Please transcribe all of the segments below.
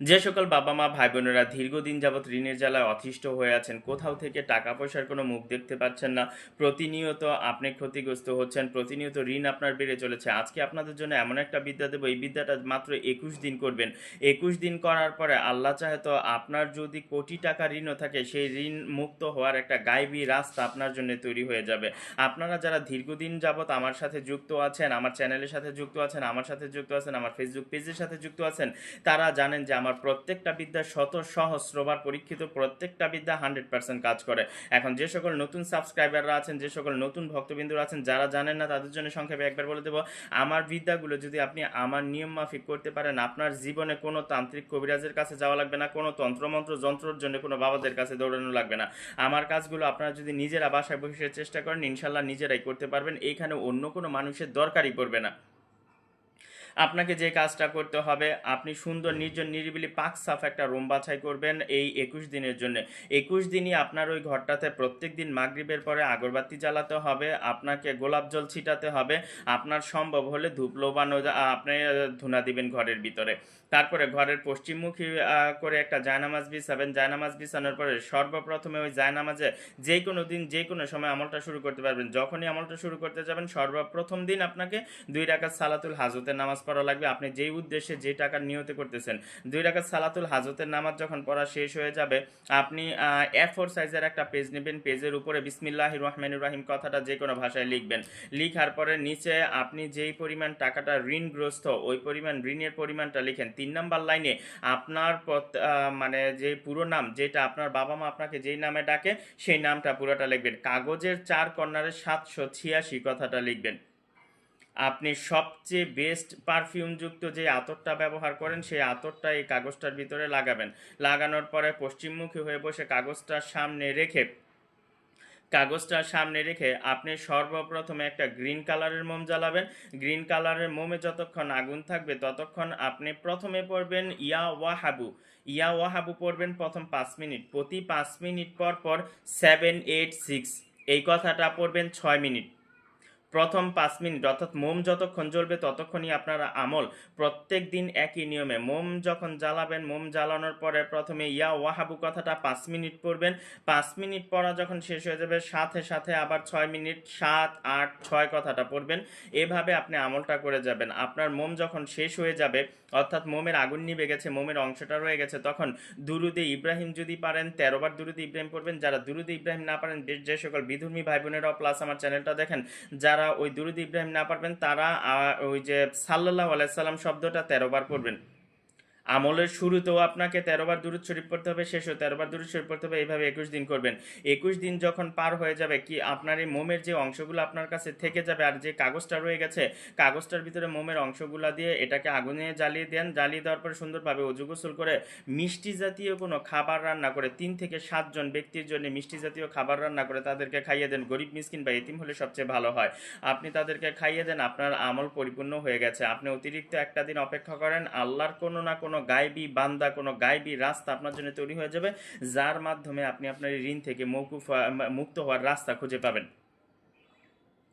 যে সকল বাবা মা ভাই বোনেরা দীর্ঘদিন যাবৎ ঋণের জ্বালায় অতিষ্ঠ হয়ে আছেন, কোথাও থেকে টাকা পয়সার কোনো মুখ দেখতে পাচ্ছেন না। প্রতিনিয়ত আপনি ক্ষতিগ্রস্ত হচ্ছেন, প্রতিনিয়ত ঋণ আপনার বেড়ে চলেছে। আজকে আপনাদের জন্য এমন একটা বিদ্যা দেবো, এই বিদ্যাটা মাত্র একুশ দিন করবেন। একুশ দিন করার পরে আল্লাহ চাহে তো আপনার যদি কোটি টাকা ঋণও থাকে, সেই ঋণ মুক্ত হওয়ার একটা গাইবী রাস্তা আপনার জন্য তৈরি হয়ে যাবে। আপনারা যারা দীর্ঘদিন যাবৎ আমার সাথে যুক্ত আছেন, আমার চ্যানেলের সাথে যুক্ত আছেন, আমার সাথে যুক্ত আছেন, আমার ফেসবুক পেজের সাথে যুক্ত আছেন, তারা জানেন যে আমার প্রত্যেকটা বিদ্যা শত সহস্রবার পরীক্ষিত, প্রত্যেকটা বিদ্যা হান্ড্রেড পার্সেন্ট কাজ করে। এখন যে সকল নতুন সাবস্ক্রাইবাররা আছেন, যে সকল নতুন ভক্তবিন্দুরা আছেন, যারা জানেন না, তাদের জন্য সংক্ষেপে একবার বলে দেবো, আমার বিদ্যাগুলো যদি আপনি আমার নিয়ম মাফিক করতে পারেন, আপনার জীবনে কোনো তান্ত্রিক কবিরাজের কাছে যাওয়া লাগবে না, কোনো তন্ত্রমন্ত্র যন্ত্রর জন্য কোনো বাবাদের কাছে দৌড়ানো লাগবে না। আমার কাজগুলো আপনারা যদি নিজেরা বাসায় বসে চেষ্টা করেন, ইনশাল্লাহ নিজেরাই করতে পারবেন এইখানে অন্য কোনো মানুষের দরকারই পড়বে না। আপনাকে যে কাজটা করতে হবে, আপনি সুন্দর, নির্জন, নিরিবিলি, পাক, সাফ একটা রুম বাছাই করবেন এই একুশ দিনের জন্য। একুশ দিনই আপনার ওই ঘরটাতে প্রত্যেক দিন মাগরিবের পরে আগরবাতি জ্বালাতে হবে, আপনাকে গোলাপ জল ছিটাতে হবে, আপনার সম্ভব হলে ধূপ লোবানো আপনি ধুনা দিবেন ঘরের ভিতরে। তারপরে ঘরের পশ্চিমমুখী করে একটা জায়নামাজ বিছাবেন। জায়নামাজ বিছানোর পরে সর্বপ্রথমে ওই জায়নামাজে যে কোনো দিন যে কোনো সময় আমলটা শুরু করতে পারবেন। যখনই আমলটা শুরু করতে যাবেন, সর্বপ্রথম দিন আপনাকে দুই রাকাত সালাতুল হাজতের নামাজ পড়া লাগবে। আপনি যেই উদ্দেশ্যে যে টাকার নিয়তে করতেছেন, দুই রাকাত সালাতুল হাজতের নামাজ যখন পড়া শেষ হয়ে যাবে, আপনি এ ফোর সাইজের একটা পেজ নেবেন। পেজের উপরে বিসমিল্লাহ রহমান রাহিম কথাটা যে কোনো ভাষায় লিখবেন। লিখার পরে নিচে আপনি যেই পরিমাণ টাকাটা ঋণগ্রস্ত, ওই পরিমাণ ঋণের পরিমাণটা লিখেন। তিন নাম্বার লাইনে আপনার মানে যে পুরো নাম, যেটা আপনার বাবা মা আপনাকে যেই নামে ডাকে, সেই নামটা পুরোটা লিখবেন। কাগজের চার কর্নারে সাতশো ছিয়াশি কথাটা লিখবেন। আপনি সবচেয়ে বেস্ট পারফিউমযুক্ত যে আতরটা ব্যবহার করেন, সেই আতরটা এই কাগজটার ভিতরে লাগাবেন। লাগানোর পরে পশ্চিমমুখী হয়ে বসে কাগজটার সামনে রেখে, কাগজটার সামনে রেখে আপনি সর্বপ্রথমে একটা গ্রিন কালারের মোম জ্বালাবেন। গ্রিন কালারের মোমে যতক্ষণ আগুন থাকবে, ততক্ষণ আপনি প্রথমে পড়বেন ইয়া ওয়াহাবু। ইয়া ওয়াহাবু পড়বেন প্রথম পাঁচ মিনিট। প্রতি পাঁচ মিনিট পর পর সেভেন এইট সিক্স এই কথাটা পড়বেন ছয় মিনিট। প্রথম পাঁচ মিনিট, অর্থাৎ মোম যতক্ষণ জ্বলবে ততক্ষণই আপনার আমল প্রত্যেক দিন একই নিয়মে। মোম যখন জ্বালাবেন, মোম জ্বালানোর পরে প্রথমে ইয়া ওয়াহাবু কথাটা পাঁচ মিনিট পড়বেন। পাঁচ মিনিট পড়া যখন শেষ হয়ে যাবে, সাথে সাথে আবার ছয় মিনিট, সাত, আট, ছয় কথাটা পড়বেন। এভাবে আপনি আমলটা করে যাবেন। আপনার মোম যখন শেষ হয়ে যাবে, অর্থাৎ মোমের আগুন নিভে গেছে, মোমের অংশটা রয়ে গেছে, তখন দুরুদে ইব্রাহিম যদি পারেন তেরোবার দুরুদে ইব্রাহিম পড়বেন। যারা দুরুদে ইব্রাহিম না পারেন, যে সকল বিধর্মী ভাই বোনেরাও প্লাস আমার চ্যানেলটা দেখেন, যারা ওই দুরুদ ইব্রাহিম না পারবেন তারা ওই যে সাল্লাহ আলাইসাল্লাম শব্দটা তেরো বার পড়বেন। আমলের শুরুতেও আপনাকে তেরোবার দূরত শরীফ পড়তে হবে, শেষও তেরোবার দূরত শরীফ পড়তে হবে, এইভাবে একুশ দিন করবেন। একুশ দিন যখন পার হয়ে যাবে, কি আপনার এই মোমের যে অংশগুলো আপনার কাছে থেকে যাবে আর যে কাগজটা রয়ে গেছে, কাগজটার ভিতরে মোমের অংশগুলো দিয়ে এটাকে আগুনে জ্বালিয়ে দেন, জ্বালিয়ে দেওয়ার পরে সুন্দরভাবে অজু গোসল করে মিষ্টি জাতীয় কোনো খাবার রান্না করে তিন থেকে সাতজন ব্যক্তির জন্য মিষ্টি জাতীয় খাবার রান্না করে তাদেরকে খাইয়ে দেন। গরিব, মিসকিন বা এতিম হলে সবচেয়ে ভালো হয়। আপনি তাদেরকে খাইয়ে দেন, আপনার আমল পরিপূর্ণ হয়ে গেছে। আপনি অতিরিক্ত একটা দিন অপেক্ষা করেন, আল্লাহর কোনো না কোনো গাইবি বান্দা, কোনো গাইবি রাস্তা আপনার জন্য তৈরি হয়ে যাবে, যার মাধ্যমে আপনি আপনার ঋণ থেকে মৌকুফ, মুক্ত হওয়ার রাস্তা খুঁজে পাবেন।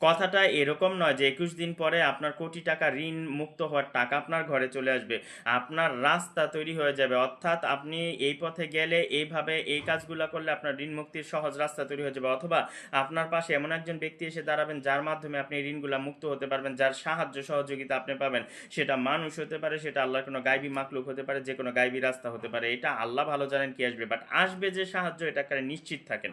কথাটা এরকম নয় যে একুশ দিন পরে আপনার কোটি টাকা ঋণ মুক্ত হওয়ার টাকা আপনার ঘরে চলে আসবে। আপনার রাস্তা তৈরি হয়ে যাবে। অর্থাৎ আপনি এই পথে গেলে এইভাবে এই কাজগুলো করলে আপনার ঋণ মুক্তির সহজ রাস্তা তৈরি হয়ে যাবে। অথবা আপনার পাশে এমন একজন ব্যক্তি এসে দাঁড়াবেন যার মাধ্যমে আপনি ঋণগুলা মুক্ত হতে পারবেন, যার সাহায্য সহযোগিতা আপনি পাবেন। সেটা মানুষ হতে পারে, সেটা আল্লাহর কোনো গাইবি মাকলুক হতে পারে, যে কোনো গাইবি রাস্তা হতে পারে। এটা আল্লাহ ভালো জানেন কি আসবে। বাট আসবে যে সাহায্য, এটা নিশ্চিত থাকেন।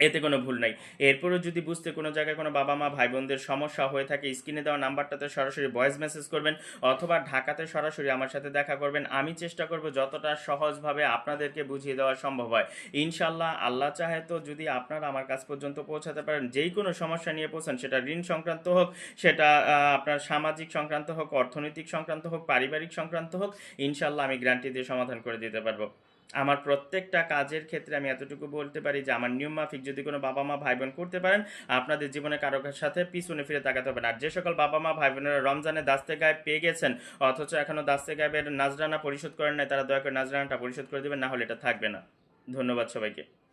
এতে কোনো ভুল নাই। এরপরও যদি বুঝতে কোনো জায়গায় কোনো বাবা মা ভাই বোনদের সমস্যা হয়ে থাকে, স্ক্রিনে দেওয়া নাম্বারটাতে সরাসরি ভয়েস মেসেজ করবেন অথবা ঢাকাতে সরাসরি আমার সাথে দেখা করবেন। আমি চেষ্টা করব যতটা সহজভাবে আপনাদেরকে বুঝিয়ে দেওয়া সম্ভব হয়। ইনশাল্লাহ আল্লাহ চাহে তো যদি আপনারা আমার কাছ পর্যন্ত পৌঁছাতে পারেন, যেই কোনো সমস্যা নিয়ে পৌঁছান, সেটা ঋণ সংক্রান্ত হোক, সেটা আপনার সামাজিক সংক্রান্ত হোক, অর্থনৈতিক সংক্রান্ত হোক, পারিবারিক সংক্রান্ত হোক ইনশাল্লাহ আমি গ্যারান্টি দিয়ে সমাধান করে দিতে পারব। আমার প্রত্যেকটা কাজের ক্ষেত্রে আমি এতটুকু বলতে পারি যে, আমার নিয়ম মাফিক যদি কোনো বাবা মা ভাই বোন করতে পারেন, আপনাদের জীবনে কারও সাথে পিছনে ফিরে তাকাতে হবে না। আর যে সকল বাবা মা ভাই বোনেরা রমজানে দাস্তে গায়ে পেয়ে গেছেন, অথচ এখনও দাস্তে গায়েবের নাজরানা পরিশোধ করেন নাই, তারা দয়া করে নাজরানাটা পরিশোধ করে দেবেন, না হলে এটা থাকবে না। ধন্যবাদ সবাইকে।